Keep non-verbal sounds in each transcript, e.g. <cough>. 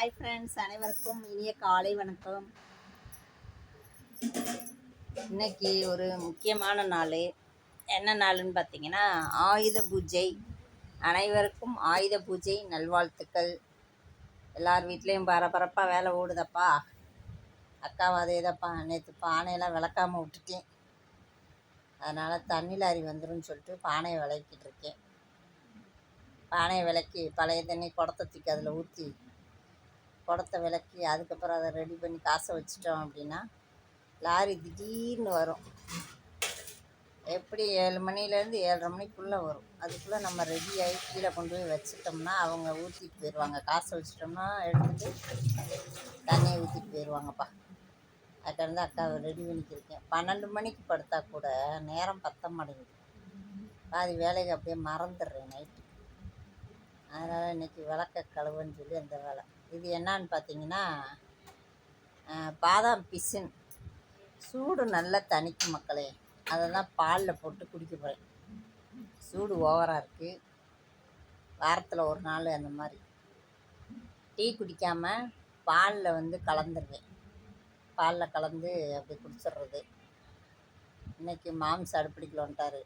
Hi friends அனைவருக்கும் இனிய காலை வணக்கம். இன்னைக்கு ஒரு முக்கியமான நாள். என்ன நாள்னு பார்த்தீங்கன்னா ஆயுத பூஜை. அனைவருக்கும் ஆயுத பூஜை நல்வாழ்த்துக்கள். எல்லார் வீட்லேயும் பரபரப்பாக வேலை ஓடுதப்பா. அக்காவும் அதே தான்ப்பா நேற்று பானையெல்லாம் விளக்காமல் விட்டுட்டேன். அதனால் தண்ணி லாரி வந்துடும் சொல்லிட்டு பானையை விளக்கிட்டு இருக்கேன். பானையை விளக்கி பழைய தண்ணி குடத்தத்துக்கு தூக்கி அதில் ஊற்றி குடத்த விளக்கி அதுக்கப்புறம் அதை ரெடி பண்ணி காசை வச்சிட்டோம் அப்படின்னா லாரி திடீர்னு வரும். எப்படி ஏழு மணிலேருந்து ஏழரை மணிக்குள்ளே வரும். அதுக்குள்ளே நம்ம ரெடி ஆகி கீழே கொண்டு போய் வச்சிட்டோம்னா அவங்க ஊற்றிட்டு போயிடுவாங்க. காசை வச்சிட்டோம்னா எடுத்துகிட்டு தண்ணியை ஊற்றிட்டு போயிடுவாங்கப்பா. அதுக்கிருந்து அக்காவை ரெடி பண்ணிக்கிருக்கேன் பன்னெண்டு மணிக்கு படுத்தா கூட நேரம் பத்த மாட்டேங்குது பாதி வேலைக்கு அப்படியே மறந்துடுறேன் நைட்டு அதனால் இன்றைக்கி விளக்க கழுவுன்னு சொல்லி அந்த வேலை. இது என்னான்னு பார்த்தீங்கன்னா பாதாம் பிசின். சூடு நல்லா தணிக்கும் மக்களே. அதை தான் பாலில் போட்டு குடிக்க போகிறேன் சூடு ஓவராக இருக்குது வாரத்தில் ஒரு நாள் அந்த மாதிரி. டீ குடிக்காமல் பாலில் வந்து கலந்துருவேன். பாலில் கலந்து அப்படி குடிச்சிடுறது இன்றைக்கி மாம்ஸ் அடுப்பிடிக்கல வந்துட்டார்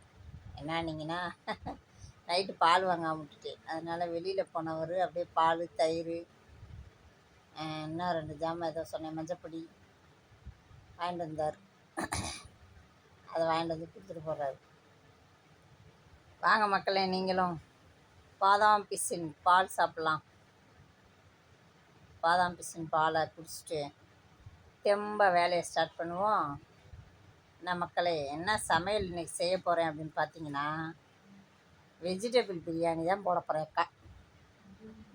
என்னன்னீங்கன்னா <laughs> நைட்டு பால் வாங்காம விட்டுட்டு அதனால் வெளியில் போனவர் அப்படியே பால் தயிர் இன்னும் ரெண்டு ஜாமான் ஏதோ சொன்னேன் மஞ்சப்பொடி வாங்கிட்டு வந்தார். அதை வாங்கிட்டு வந்து கொடுத்துட்டு போகிறாரு வாங்க மக்களே நீங்களும் பாதாம் பிசின் பால் சாப்பிட்லாம். பாதாம் பிசின் பாலை குடிச்சிட்டு தெம்ப வேலையை ஸ்டார்ட் பண்ணுவோம். என்ன மக்களே என்ன சமையல் இன்றைக்கி செய்ய போகிறேன் அப்படின்னு பார்த்தீங்கன்னா வெஜிடபிள் பிரியாணி தான் போட போகிறேன்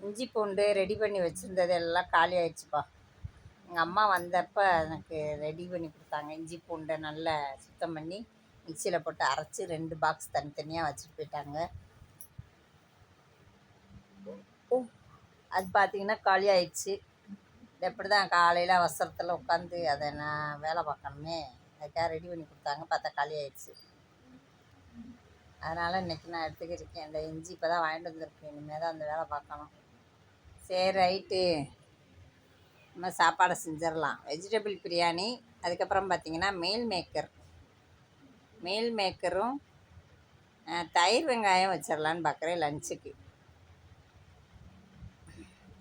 இஞ்சி பூண்டு ரெடி பண்ணி வச்சுருந்தது எல்லாம் காலி ஆயிடுச்சுப்பா. எங்கள் அம்மா வந்தப்போ எனக்கு ரெடி பண்ணி கொடுத்தாங்க. இஞ்சி பூண்டை நல்லா சுத்தம் பண்ணி மிக்சியில் போட்டு அரைச்சி ரெண்டு பாக்ஸ் தனித்தனியாக வச்சுட்டு போயிட்டாங்க. அது பார்த்தீங்கன்னா காலி ஆயிடுச்சு. இது எப்படி தான் காலையில் அவசரத்தில் உட்காந்து அதை நான் வேலை பார்க்கணுமே அதுக்காக ரெடி பண்ணி கொடுத்தாங்க. பார்த்தா காலி ஆயிடுச்சு. அதனால் இன்றைக்கி நான் எடுத்துக்கிருக்கேன் இந்த இஞ்சி இப்போ தான் வாங்கிட்டு வந்திருக்கேன். இனிமேல் தான் அந்த வேலை பார்க்கணும். சரி ரைட்டு. நம்ம சாப்பாடை செஞ்சிடலாம். வெஜிடபிள் பிரியாணி அதுக்கப்புறம் பார்த்தீங்கன்னா மீல் மேக்கர் மீல் மேக்கரும் தயிர் வெங்காயம் வச்சிடலான்னு பார்க்குறேன் லஞ்சுக்கு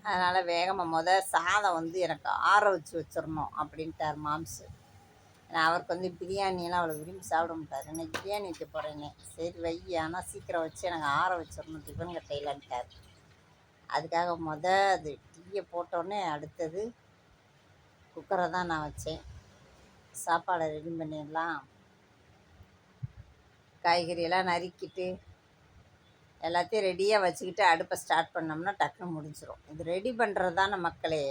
அதனால் வேகமாக முத சாதம் வந்து எனக்கு ஆற வச்சு வச்சிடணும் அப்படின்ட்டார் மாம்ஸு ஏன்னா அவருக்கு வந்து பிரியாணியெல்லாம் அவ்வளோ விரும்பி சாப்பிட மாட்டார். இன்னைக்கு பிரியாணி வைக்க போகிறேன்னு சரி வை ஆனால் சீக்கிரம் வச்சு எனக்கு ஆற வச்சிடணும் டிஃபன் கட்டையிலன்ட்டார். அதுக்காக முத அது டீயை போட்டோடனே அடுத்தது குக்கரை தான் நான் வச்சேன். சாப்பாடை ரெடி பண்ணிடலாம். காய்கறியெல்லாம் நறுக்கிட்டு எல்லாத்தையும் ரெடியாக வச்சுக்கிட்டு அடுப்பை ஸ்டார்ட் பண்ணோம்னா டக்குன்னு முடிஞ்சிடும் இது ரெடி பண்ணுறது தானே மக்களே.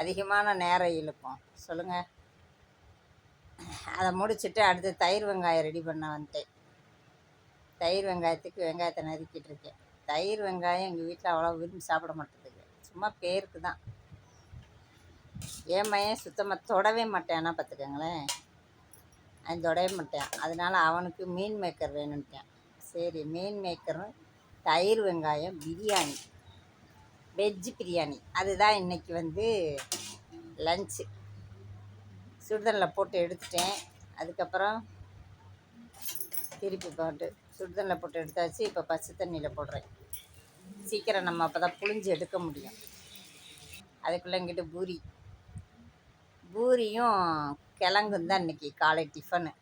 அதிகமான நேரம் இழுக்கும். சொல்லுங்கள் அதை முடிச்சுட்டு அடுத்து தயிர் வெங்காயம் ரெடி பண்ண வந்துட்டேன். தயிர் வெங்காயத்துக்கு வெங்காயத்தை நறுக்கிட்டு இருக்கேன். தயிர் வெங்காயம் எங்கள் வீட்டில் அவ்வளோ விரும்பி சாப்பிட மாட்டேங்குது சும்மா பேருக்கு தான். என் பையன் சுத்தமாக தொடவே மாட்டேன்னா பார்த்துக்கோங்களேன் அது தொடவே மாட்டேன். அதனால அவனுக்கு மீன் மேக்கர் வேணும்ட்டேன். சரி மீன் மேக்கரும் தயிர் வெங்காயம் பிரியாணி வெஜ்ஜு பிரியாணி. அதுதான் இன்னைக்கு வந்து லஞ்சு சுடுதண்ணில் போட்டு எடுத்துட்டேன். அதுக்கப்புறம் திருப்பி போட்டு சுடுதண்ணில் போட்டு எடுத்தாச்சு இப்போ பச்சை தண்ணியில் போடுறேன். சீக்கிரம் நம்ம அப்போ தான் புழிஞ்சு எடுக்க முடியும். அதுக்குள்ளே இங்கிட்டு பூரி. பூரியும் கிழங்கும் தான் இன்றைக்கி காலை டிஃபனு.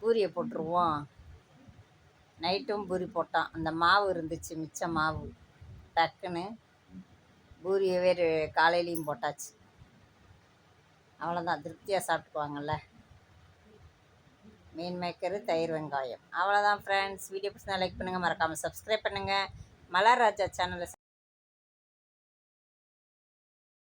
பூரியை போட்டுருவோம். நைட்டும் பூரி போட்டான். அந்த மாவு இருந்துச்சு மிச்ச மாவு. டக்குன்னு பூரியவே வேறு காலையிலையும் போட்டாச்சு. அவ்வளோதான் திருப்தியாக சாப்பிட்டுக்குவாங்கல்ல. மீன் மேக்கரு தயிர் வெங்காயம். அவ்வளோதான் ஃப்ரெண்ட்ஸ் வீடியோ பிடிச்சா லைக் பண்ணுங்கள் மறக்காமல் சப்ஸ்கிரைப் பண்ணுங்கள் மலர் ராஜா சேனலை